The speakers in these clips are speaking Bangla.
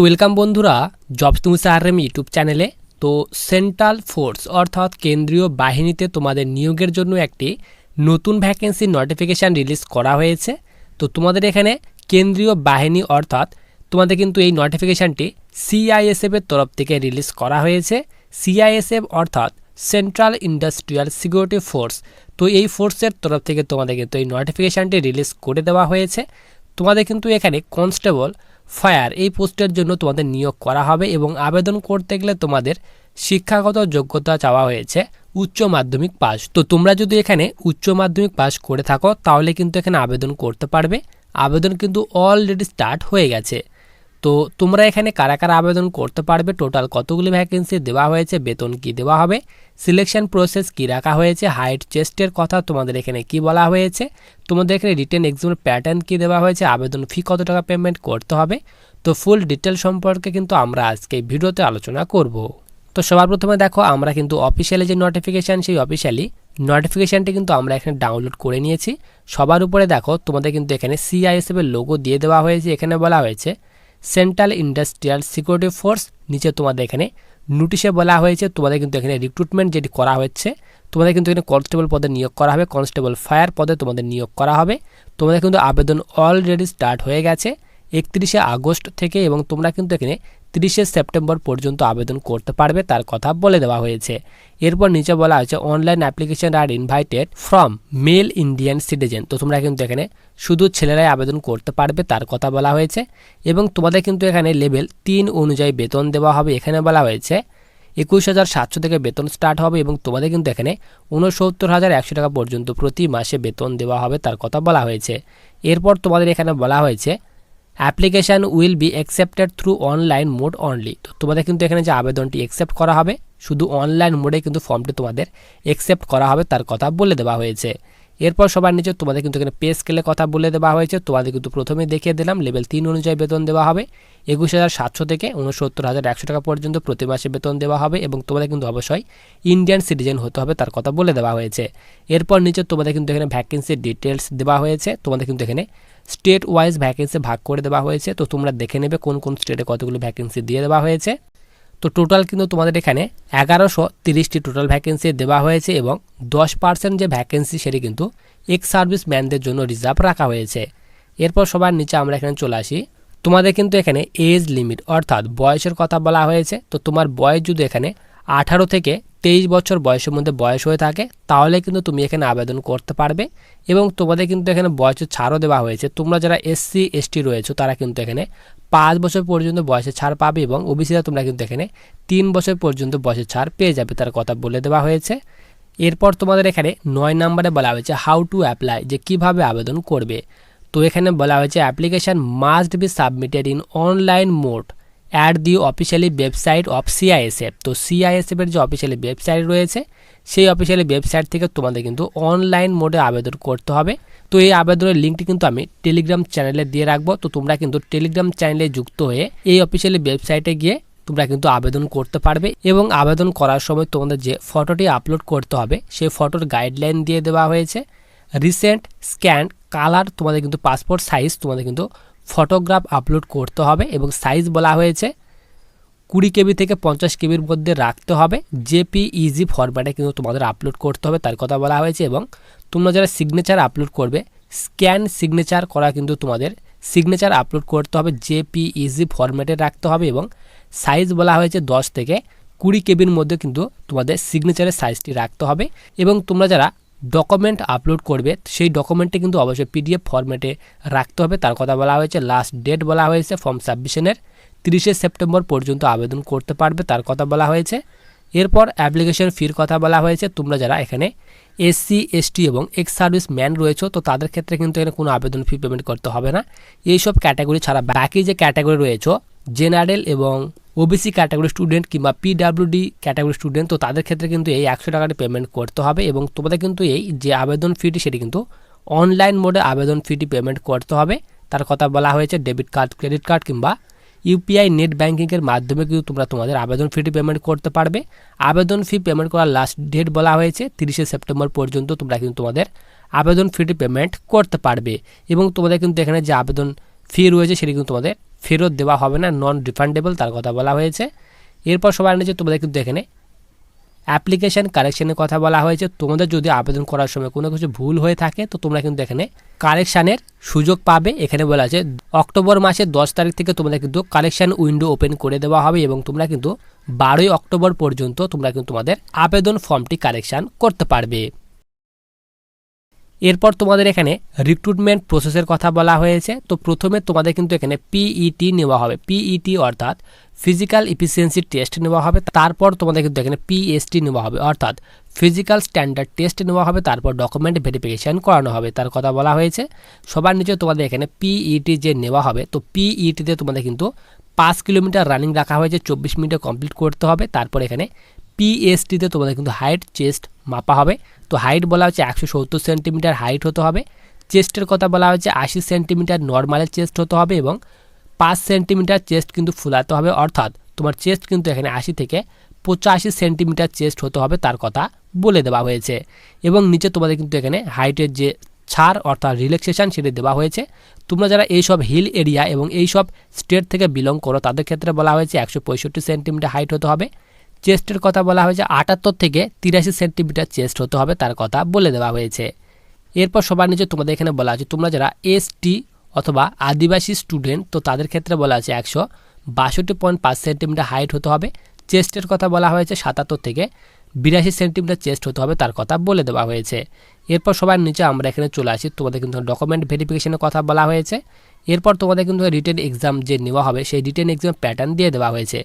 ওয়েলকাম বন্ধুরা জব তুমি সারএম ইউটিউব চ্যানেলে তো সেন্ট্রাল ফোর্স অর্থাৎ কেন্দ্রীয় বাহিনীতে তোমাদের নিয়োগের জন্য একটি নতুন ভ্যাকেন্সি নোটিফিকেশান রিলিজ করা হয়েছে। তো তোমাদের এখানে কেন্দ্রীয় বাহিনী অর্থাৎ তোমাদের কিন্তু এই নোটিফিকেশানটি সিআইএসএফের তরফ থেকে রিলিজ করা হয়েছে। সিআইএসএফ অর্থাৎ সেন্ট্রাল ইন্ডাস্ট্রিয়াল সিকিউরিটি ফোর্স তো এই ফোর্সের তরফ থেকে তোমাদের কিন্তু এই নোটিফিকেশানটি রিলিজ করে দেওয়া হয়েছে। তোমাদের কিন্তু এখানে কনস্টেবল ফায়ার। এই পোস্টের জন্য তোমাদের নিয়োগ করা হবে এবং আবেদন করতে গেলে তোমাদের শিক্ষাগত যোগ্যতা চাওয়া হয়েছে উচ্চ মাধ্যমিক পাস তো তোমরা যদি এখানে উচ্চ মাধ্যমিক পাস করে থাকো, তাহলে কিন্তু এখানে আবেদন করতে পারবে। আবেদন কিন্তু অলরেডি স্টার্ট হয়ে গেছে। তো তোমরা এখানে কারা কারা আবেদন করতে পারবে? টোটাল কতগুলি ভ্যাকেন্সি দেওয়া হয়েছে? বেতন কি দেওয়া হবে? সিলেকশন প্রসেস কি রাখা হয়েছে? হাইট চেস্টের কথা তোমাদের এখানে কি বলা হয়েছে? তোমাদের এখানে রিটেন এক্সামের প্যাটার্ন কি দেওয়া হয়েছে? আবেদন ফি কত টাকা পেমেন্ট করতে হবে? তো ফুল ডিটেল সম্পর্কে কিন্তু আমরা আজকে ভিডিওতে আলোচনা করব। তো সবার প্রথমে দেখো, আমরা কিন্তু অফিসিয়ালি যে নোটিফিকেশান সেই অফিসিয়ালি নোটিফিকেশানটি কিন্তু আমরা এখানে ডাউনলোড করে নিয়েছি। সবার উপরে দেখো, তোমাদের কিন্তু এখানে সিআইএসএফ এর লোগো দিয়ে দেওয়া হয়েছে। এখানে বলা হয়েছে সেন্ট্রাল ইন্ডাস্ট্রিয়াল সিকিউরিটি ফোর্স নিচে তোমাদের এখানে নোটিশে বলা হয়েছে, তোমাদের কিন্তু এখানে রিক্রুটমেন্ট যেটি করা হচ্ছে, তোমাদের কিন্তু এখানে কনস্টেবল পদে নিয়োগ করা হবে কনস্টেবল ফায়ার পদে তোমাদের নিয়োগ করা হবে। তোমাদের কিন্তু আবেদন অলরেডি স্টার্ট হয়ে গেছে, একত্রিশে আগস্ট থেকে এবং তোমরা কিন্তু এখানে তিরিশে সেপ্টেম্বর পর্যন্ত আবেদন করতে পারবে তার কথা বলে দেওয়া হয়েছে। এরপর নিচে বলা হয়েছে online application R invited from male Indian citizen তো তোমরা কিন্তু এখানে শুধু ছেলেরাই আবেদন করতে পারবে তার কথা বলা হয়েছে এবং তোমাদের কিন্তু এখানে লেভেল তিন অনুযায়ী বেতন দেওয়া হবে। এখানে বলা হয়েছে, একুশ হাজার সাতশো থেকে বেতন স্টার্ট হবে এবং তোমাদের কিন্তু এখানে উনসত্তর হাজার একশো টাকা পর্যন্ত প্রতি মাসে বেতন দেওয়া হবে তার কথা বলা হয়েছে। এরপর তোমাদের এখানে বলা হয়েছে application will be accepted through online mode only তো তোমাদের কিন্তু এখানে যে আবেদনটি অ্যাকসেপ্ট করা হবে, শুধু অনলাইন মোডে কিন্তু ফর্মটি তোমাদের অ্যাকসেপ্ট করা হবে, তার কথা বলে দেওয়া হয়েছে। এরপর সবার নিচে তোমাদের কিন্তু এখানে পে স্কেলের কথা বলে দেওয়া হয়েছে। তোমাদের কিন্তু প্রথমেই দেখিয়ে দিলাম লেভেল তিন অনুযায়ী বেতন দেওয়া হবে। একুশ হাজার সাতশো থেকে উনসত্তর হাজার একশো টাকা পর্যন্ত প্রতি মাসে বেতন দেওয়া হবে এবং তোমাদের কিন্তু অবশ্যই ইন্ডিয়ান সিটিজেন হতে হবে, তার কথা বলে দেওয়া হয়েছে। এরপর নিচে তোমাদের কিন্তু এখানে ভ্যাকেন্সির ডিটেলস দেওয়া হয়েছে। তোমাদের কিন্তু এখানে স্টেট ওয়াইজ ভ্যাকেন্সি ভাগ করে দেওয়া হয়েছে। তো তোমরা দেখে নেবে কোন কোন স্টেটে কতগুলো ভ্যাকেন্সি দিয়ে দেওয়া হয়েছে। তো টোটাল কিন্তু তোমাদের এখানে এগারোশো তিরিশটি টোটাল ভ্যাকেন্সি দেওয়া হয়েছে এবং দশ পার্সেন্ট যে ভ্যাকেন্সি সেটি কিন্তু এক্স সার্ভিস ম্যানদের জন্য রিজার্ভ রাখা হয়েছে। এরপর সবার নিচে আমরা এখানে চলে আসি। তোমাদের কিন্তু এখানে এজ লিমিট অর্থাৎ বয়সের কথা বলা হয়েছে। তো তোমার বয়স যদি এখানে আঠারো থেকে তেইশ বছর বয়সের মধ্যে বয়স হয়ে থাকে, তাহলে কিন্তু তুমি এখানে আবেদন করতে পারবে এবং তোমাদের কিন্তু এখানে বয়সের ছাড়ও দেওয়া হয়েছে। তোমরা যারা এসসি এসটি রয়েছো, তারা কিন্তু এখানে পাঁচ বছর পর্যন্ত বয়সের ছাড় পাবে এবং ওবিসিরা তোমরা কিন্তু এখানে তিন বছর পর্যন্ত বয়সের ছাড় পেয়ে যাবে, তার কথা বলে দেওয়া হয়েছে। এরপর তোমাদের এখানে নয় নম্বরে বলা হয়েছে হাউ টু অ্যাপ্লাই যে কীভাবে আবেদন করবে। তো এখানে বলা হয়েছে application must be submitted in online mode at the officially website of CISF তো সিআইএসএফের যে অফিসিয়ালি ওয়েবসাইট রয়েছে, সেই অফিসিয়ালি ওয়েবসাইট থেকে তোমাদের কিন্তু অনলাইন মোডে আবেদন করতে হবে। তো এই আবেদনের লিঙ্কটি কিন্তু আমি টেলিগ্রাম চ্যানেলে দিয়ে রাখব। তো তোমরা কিন্তু টেলিগ্রাম চ্যানেলে যুক্ত হয়ে এই অফিসিয়ালি ওয়েবসাইটে গিয়ে তোমরা কিন্তু আবেদন করতে পারবে এবং আবেদন করার সময় তোমাদের যে ফটোটি আপলোড করতে হবে, সেই ফটোর গাইডলাইন দিয়ে দেওয়া হয়েছে। রিসেন্ট স্ক্যান কালার তোমাদের কিন্তু পাসপোর্ট সাইজ তোমাদের কিন্তু ফটোগ্রাফ আপলোড করতে হবে এবং সাইজ বলা হয়েছে। কুড়ি কেবি থেকে পঞ্চাশ কেবির মধ্যে রাখতে হবে। জেপি ইজি ফরম্যাটে কিন্তু তোমাদের আপলোড করতে হবে, তার কথা বলা হয়েছে এবং তোমরা যারা সিগনেচার আপলোড করবে স্ক্যান সিগনেচার করা কিন্তু তোমাদের সিগনেচার আপলোড করতে হবে, জেপি ইজি ফরম্যাটে রাখতে হবে এবং সাইজ বলা হয়েছে দশ থেকে কুড়ি কেবির মধ্যে কিন্তু তোমাদের সিগনেচারের সাইজটি রাখতে হবে। এবং তোমরা যারা ডকুমেন্ট আপলোড করবে, সেই ডকুমেন্টটি কিন্তু অবশ্যই পিডিএফ ফরম্যাটে রাখতে হবে। তার কথা বলা হয়েছে লাস্ট ডেট বলা হয়েছে ফর্ম সাবমিশনের তিরিশে সেপ্টেম্বর পর্যন্ত আবেদন করতে পারবে, তার কথা বলা হয়েছে। এরপর অ্যাপ্লিকেশন ফির কথা বলা হয়েছে। তোমরা যারা এখানে এসসি এসটি এবং এক্স সার্ভিস ম্যান রয়েছে, তো তাদের ক্ষেত্রে কিন্তু এখানে কোনো আবেদন ফি পেমেন্ট করতে হবে না। এইসব ক্যাটাগরি ছাড়া বাকি যে ক্যাটাগরি রয়েছে জেনারেল এবং ওবিসি ক্যাটাগরি স্টুডেন্ট কিংবা পিডাব্লিউডি ক্যাটাগরি স্টুডেন্ট তো তাদের ক্ষেত্রে কিন্তু এই একশো টাকাটি পেমেন্ট করতে হবে এবং তোমাদের কিন্তু এই যে আবেদন ফিটি সেটি কিন্তু অনলাইন মোডে আবেদন ফিটি পেমেন্ট করতে হবে। তার কথা বলা হয়েছে ডেবিট কার্ড ক্রেডিট কার্ড কিংবা ইউপিআই নেট ব্যাঙ্কিংয়ের মাধ্যমে কিন্তু তোমরা তোমাদের আবেদন ফিটি পেমেন্ট করতে পারবে। আবেদন ফি পেমেন্ট করার লাস্ট ডেট বলা হয়েছে, তিরিশে সেপ্টেম্বর পর্যন্ত তোমরা কিন্তু তোমাদের আবেদন ফিটি পেমেন্ট করতে পারবে। এবং তোমাদের কিন্তু এখানে যে আবেদন ফি রয়েছে, সেটি কিন্তু তোমাদের ফেরত দেওয়া হবে না নন রিফান্ডেবল তার কথা বলা হয়েছে। এরপর সবার নিচে তোমাদের কিন্তু এখানে অ্যাপ্লিকেশান, কারেকশানের কথা বলা হয়েছে। তোমাদের যদি আবেদন করার সময় কোনো কিছু ভুল হয়ে থাকে, তো তোমরা কিন্তু এখানে কারেকশানের সুযোগ পাবে। এখানে বলা আছে, অক্টোবর মাসের দশ তারিখ থেকে তোমরা কিন্তু কালেকশান উইন্ডো ওপেন করে দেওয়া হবে এবং তোমরা কিন্তু বারোই অক্টোবর পর্যন্ত তোমরা কিন্তু তোমাদের আবেদন ফর্মটি কালেকশান করতে পারবে। এরপর তোমাদের এখানে রিক্রুটমেন্ট প্রসেসের কথা বলা হয়েছে। তো প্রথমে তোমাদের কিন্তু এখানে পিইটি নেওয়া হবে। পিইটি অর্থাৎ ফিজিক্যাল ইফিসিয়েন্সি টেস্ট নেওয়া হবে। তারপর তোমাদের কিন্তু এখানে পিএসটি নেওয়া হবে। অর্থাৎ ফিজিক্যাল স্ট্যান্ডার্ড টেস্ট নেওয়া হবে। তারপর ডকুমেন্ট ভেরিফিকেশান করানো হবে। তার কথা বলা হয়েছে। সবার নিচে তোমাদের এখানে পিইটি যে নেওয়া হবে, তো পিইটিতে তোমাদের কিন্তু পাঁচ কিলোমিটার রানিং রাখা হয়েছে। চব্বিশ মিনিটে কমপ্লিট করতে হবে। তারপর এখানে পিএসটিতে তোমাদের কিন্তু হাইট চেস্ট মাপা হবে। তো হাইট বলা হচ্ছে একশো সত্তর সেন্টিমিটার হাইট হতে হবে। চেস্টের কথা বলা হচ্ছে আশি সেন্টিমিটার নর্মালের চেস্ট হতে হবে এবং পাঁচ সেন্টিমিটার চেস্ট কিন্তু ফুলাতে হবে। অর্থাৎ তোমার চেস্ট কিন্তু এখানে আশি থেকে পঁচাশি সেন্টিমিটার চেস্ট হতে হবে তার কথা বলে দেওয়া হয়েছে। এবং নিচে তোমাদের কিন্তু এখানে হাইটের যে ছাড় অর্থাৎ রিল্যাক্সেশন সেটি দেওয়া হয়েছে। তোমরা যারা এইসব হিল এরিয়া এবং এইসব স্টেট থেকে বিলং করো, তাদের ক্ষেত্রে বলা হয়েছে একশো পঁয়ষট্টি সেন্টিমিটার হাইট হতে হবে। চেস্টের কথা বলা হয়েছে, আটাত্তর থেকে তিরাশি সেন্টিমিটার চেস্ট হতে হবে তার কথা বলে দেওয়া হয়েছে। এরপর সবার নিচে তোমাদের এখানে বলা আছে, তোমরা যারা এসটি অথবা আদিবাসী স্টুডেন্ট তো তাদের ক্ষেত্রে বলা আছে একশো বাষট্টি পয়েন্ট পাঁচ সেন্টিমিটার হাইট হতে হবে। চেস্টের কথা বলা হয়েছে, সাতাত্তর থেকে বিরাশি সেন্টিমিটার চেস্ট হতে হবে তার কথা বলে দেওয়া হয়েছে। এরপর সবার নিচে আমরা এখানে চলে আসি, তোমাদের কিন্তু ডকুমেন্ট ভেরিফিকেশনের কথা বলা হয়েছে। এরপর তোমাদের কিন্তু রিটেন এক্সাম যে নেওয়া হবে, সেই রিটেন এক্সাম প্যাটার্ন দিয়ে দেওয়া হয়েছে।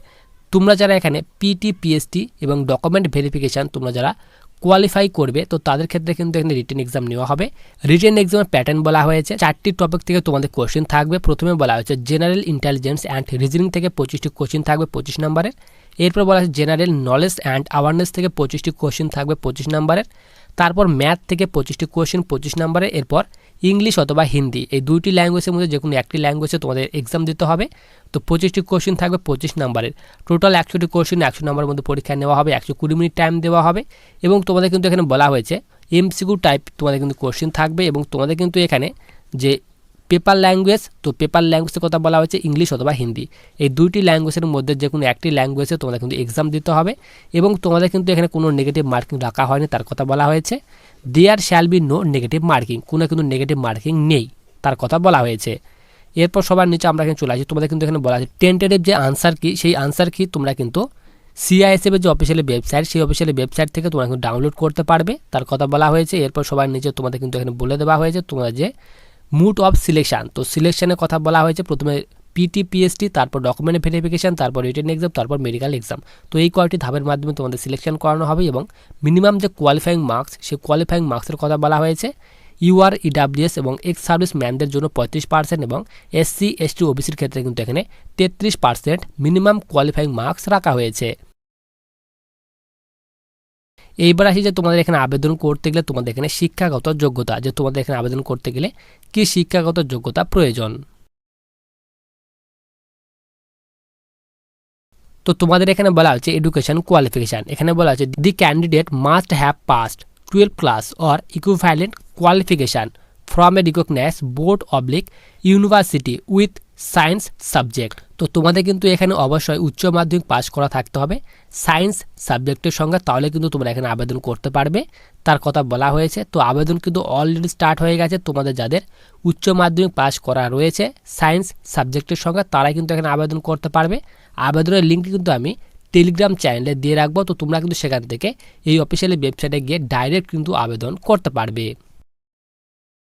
তোমরা যারা এখানে পিটি পিএসটি এবং ডকুমেন্ট ভেরিফিকেশান তোমরা যারা কোয়ালিফাই করবে, তো তাদের ক্ষেত্রে কিন্তু এখানে রিটেন এক্সাম নেওয়া হবে। রিটেন এক্সামের প্যাটার্ন বলা হয়েছে। চারটি টপিক থেকে তোমাদের কোশ্চেন থাকবে। প্রথমে বলা হয়েছে জেনারেল ইন্টেলিজেন্স অ্যান্ড রিজনিং থেকে পঁচিশটি কোশ্চেন থাকবে পঁচিশ নম্বরের। এরপর বলা হয়েছে জেনারেল নলেজ অ্যান্ড অ্যাওয়ারনেস থেকে পঁচিশটি কোশ্চেন থাকবে পঁচিশ নম্বরের। তারপর ম্যাথ থেকে পঁচিশটি কোশ্চেন পঁচিশ নম্বরের। এরপর ইংলিশ অথবা হিন্দি, এই দুইটি ল্যাঙ্গুয়েজের মধ্যে যে কোনো একটি ল্যাঙ্গুয়েজে তোমাদের এক্সাম দিতে হবে। তো পঁচিশটি কোশ্চেন থাকবে পঁচিশ নম্বরের টোটাল একশোটি কোশ্চেন একশো নম্বরের মধ্যে পরীক্ষা নেওয়া হবে, একশো কুড়ি মিনিট টাইম দেওয়া হবে এবং তোমাদের কিন্তু এখানে বলা হয়েছে এমসিকিউ টাইপ তোমাদের কিন্তু কোশ্চেন থাকবে এবং তোমাদের কিন্তু এখানে যে পেপার ল্যাঙ্গুয়েজ তো পেপার ল্যাঙ্গুয়েজের কথা বলা হয়েছে ইংলিশ অথবা হিন্দি। এই দুইটি ল্যাঙ্গুয়েজের মধ্যে যে কোনো একটি ল্যাঙ্গুয়েজে তোমাদের কিন্তু এক্সাম দিতে হবে এবং তোমাদের কিন্তু এখানে কোনো নেগেটিভ মার্কিং রাখা হয়নি, তার কথা বলা হয়েছে। There shall be no negative marking কোনো কিন্তু নেগেটিভ মার্কিং নেই। তার কথা বলা হয়েছে। এরপর সবার নিচে আমরা এখানে চলে আসি। তোমাদের কিন্তু এখানে বলা আছে টেন্টেটিভ যে আনসার কি, সেই আনসার কি তোমরা কিন্তু সিআইএসএফের যে অফিসিয়ালি ওয়েবসাইট সেই অফিসিয়ালি ওয়েবসাইট থেকে তোমরা কিন্তু ডাউনলোড করতে পারবে। তার কথা বলা হয়েছে। এরপর সবার নিচে তোমাদের কিন্তু এখানে বলে দেওয়া হয়েছে তোমরা যে মুড অফ সিলেকশান তো সিলেকশনের কথা বলা হয়েছে। প্রথমে পিটি পিএসটি তারপর ডকুমেন্ট ভেরিফিকেশান তারপর রিটেন এক্সাম তারপর মেডিকেল এক্সাম তো এই কয়েকটি ধাপের মাধ্যমে তোমাদের সিলেকশন করানো হবে এবং মিনিমাম যে কোয়ালিফাইং মার্কস সেই কোয়ালিফাইং মার্কসের কথা বলা হয়েছে। ইউআর ইডাব্লিউএস এবং এক্স সার্ভিস ম্যানদের জন্য পঁয়ত্রিশ পার্সেন্ট এবং এসসি এসটি ওবিসির ক্ষেত্রে কিন্তু এখানে তেত্রিশ পার্সেন্ট মিনিমাম কোয়ালিফাইং মার্কস রাখা হয়েছে। এইবার আসি যে তোমাদের এখানে আবেদন করতে গেলে তোমাদের এখানে শিক্ষাগত যোগ্যতা, যে তোমাদের এখানে আবেদন করতে গেলে কি শিক্ষাগত যোগ্যতা প্রয়োজন? তো তোমাদের এখানে বলা হচ্ছে এডুকেশন কোয়ালিফিকেশান এখানে বলা হচ্ছে the candidate must have passed twelve class or equivalent qualification from a recognise board oblique university with science subject তো তোমাদের কিন্তু এখানে অবশ্যই উচ্চ মাধ্যমিক পাশ করা থাকতে হবে। সায়েন্স সাবজেক্টের সঙ্গে তাহলে কিন্তু তোমরা এখানে আবেদন করতে পারবে। তার কথা বলা হয়েছে। তো আবেদন কিন্তু অলরেডি স্টার্ট হয়ে গেছে। তোমাদের যাদের উচ্চ মাধ্যমিক পাশ করা রয়েছে সায়েন্স সাবজেক্টের সঙ্গে, তারাই কিন্তু এখানে আবেদন করতে পারবে। আবেদনের লিঙ্কটি কিন্তু আমি টেলিগ্রাম চ্যানেলে দিয়ে রাখব। তো তোমরা কিন্তু সেখান থেকে এই অফিসিয়ালি ওয়েবসাইটে গিয়ে ডাইরেক্ট কিন্তু আবেদন করতে পারবে।